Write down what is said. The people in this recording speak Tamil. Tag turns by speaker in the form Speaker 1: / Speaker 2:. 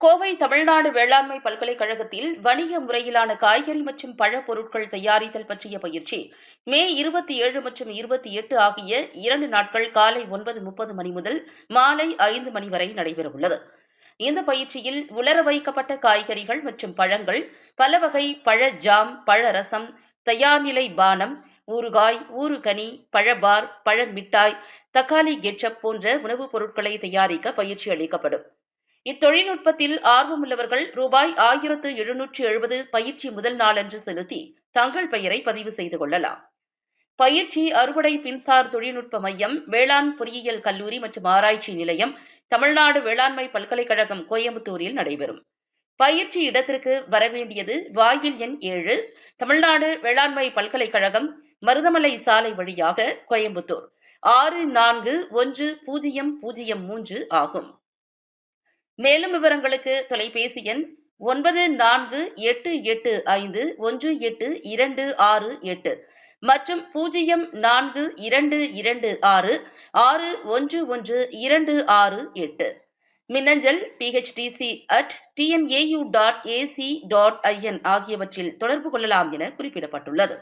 Speaker 1: கோவை தமிழ்நாடு வேளாண்மை பல்கலைக்கழகத்தில் வணிக முறையிலான காய்கறி மற்றும் பழ பொருட்கள் தயாரித்தல் பற்றிய பயிற்சி மே இருபத்தி ஏழு மற்றும் இருபத்தி எட்டு ஆகிய இரண்டு நாட்கள் காலை ஒன்பது முப்பது மணி முதல் மாலை ஐந்து மணி வரை நடைபெறவுள்ளது இந்த பயிற்சியில் உலர வைக்கப்பட்ட காய்கறிகள் மற்றும் பழங்கள் பல வகை பழ ஜாம் பழ ரசம் தயார்நிலை பானம் ஊறுகாய் ஊறுகனி பழபார் பழ மிட்டாய் தக்காளி கெச்சப் போன்ற உணவுப் பொருட்களை தயாரிக்க பயிற்சி அளிக்கப்படும். இத்தொழில்நுட்பத்தில் ஆர்வமுள்ளவர்கள் ரூபாய் ஆயிரத்து எழுநூற்று எழுபது பயிற்சி முதல் நாளன்று செலுத்தி தங்கள் பெயரை பதிவு செய்து கொள்ளலாம். பயிற்சி அறுவடை பின்சார் தொழில்நுட்ப மையம் வேளாண் பொறியியல் கல்லூரி மற்றும் ஆராய்ச்சி நிலையம் தமிழ்நாடு வேளாண்மை பல்கலைக்கழகம் கோயம்புத்தூரில் நடைபெறும். பயிற்சி இடத்திற்கு வரவேண்டியது வாயில் எண் ஏழு தமிழ்நாடு வேளாண்மை பல்கலைக்கழகம் மருதமலை சாலை வழியாக கோயம்புத்தூர். ஆறு நான்கு ஒன்று பூஜ்ஜியம் பூஜ்ஜியம் மூன்று ஆகும். மேலும் விவரங்களுக்கு தொலைபேசி எண் ஒன்பது நான்கு எட்டு எட்டு ஐந்து ஒன்று எட்டு இரண்டு ஆறு எட்டு மற்றும் பூஜ்ஜியம் நான்கு இரண்டு இரண்டு ஆறு ஆறு ஒன்று ஒன்று இரண்டு ஆறு எட்டு. மின்னஞ்சல் PHDC at TNAU dot AC dot IN ஆகியவற்றில் தொடர்பு கொள்ளலாம் என குறிப்பிடப்பட்டுள்ளது.